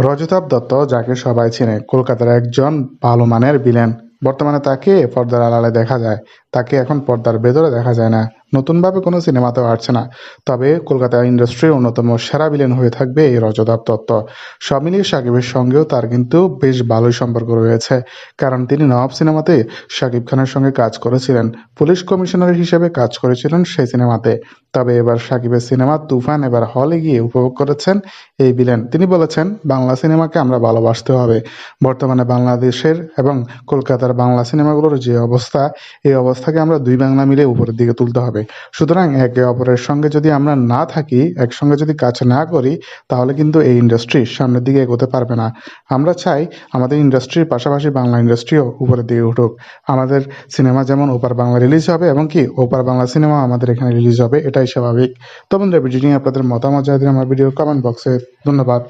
রজতাভ দত্ত, যাকে সবাই চেনে, কলকাতার একজন ভালো মানের ভিলেন বর্তমানে তাকে পর্দার আড়ালে দেখা যায়। তাকে এখন পর্দার ভেতরে দেখা যায় না। নতুনভাবে কোনো সিনেমাতেও আসছে না। তবে কলকাতা ইন্ডাস্ট্রির অন্যতম সেরা ভিলেন হয়ে থাকবে এই রজতাভ দত্ত সব মিলিয়ে সাকিবের সঙ্গেও তার কিন্তু বেশ ভালোই সম্পর্ক রয়েছে। কারণ তিনি নবাব সিনেমাতে সাকিব খানের সঙ্গে কাজ করেছিলেন। পুলিশ কমিশনার হিসেবে কাজ করেছিলেন সেই সিনেমাতে। তবে এবার সাকিবের সিনেমা তুফান এবার হলে গিয়ে উপভোগ করেছেন এই ভিলেন। তিনি বলেছেন, বাংলা সিনেমাকে আমরা ভালোবাসতে হবে। বর্তমানে বাংলাদেশের এবং কলকাতার বাংলা সিনেমাগুলোর যে অবস্থা, এই অবস্থাকে আমরা দুই বাংলা মিলে উপরের দিকে তুলতে হবে। সুতরাং একে অপরের সঙ্গে যদি আমরা না থাকি, একসঙ্গে যদি কাজ না করি, তাহলে কিন্তু এই ইন্ডাস্ট্রি সামনের দিকে এগোতে পারবে না। আমরা চাই আমাদের ইন্ডাস্ট্রির পাশাপাশি বাংলা ইন্ডাস্ট্রিও উপরের দিকে উঠুক। আমাদের সিনেমা যেমন ওপার বাংলা রিলিজ হবে, এবং কি ওপার বাংলা সিনেমা আমাদের এখানে রিলিজ হবে, এটাই স্বাভাবিক। তো বন্ধুরা ভিডিও নিয়ে আপনাদের মতামত জানিয়ে আমার ভিডিও কমেন্ট বক্সে ধন্যবাদ।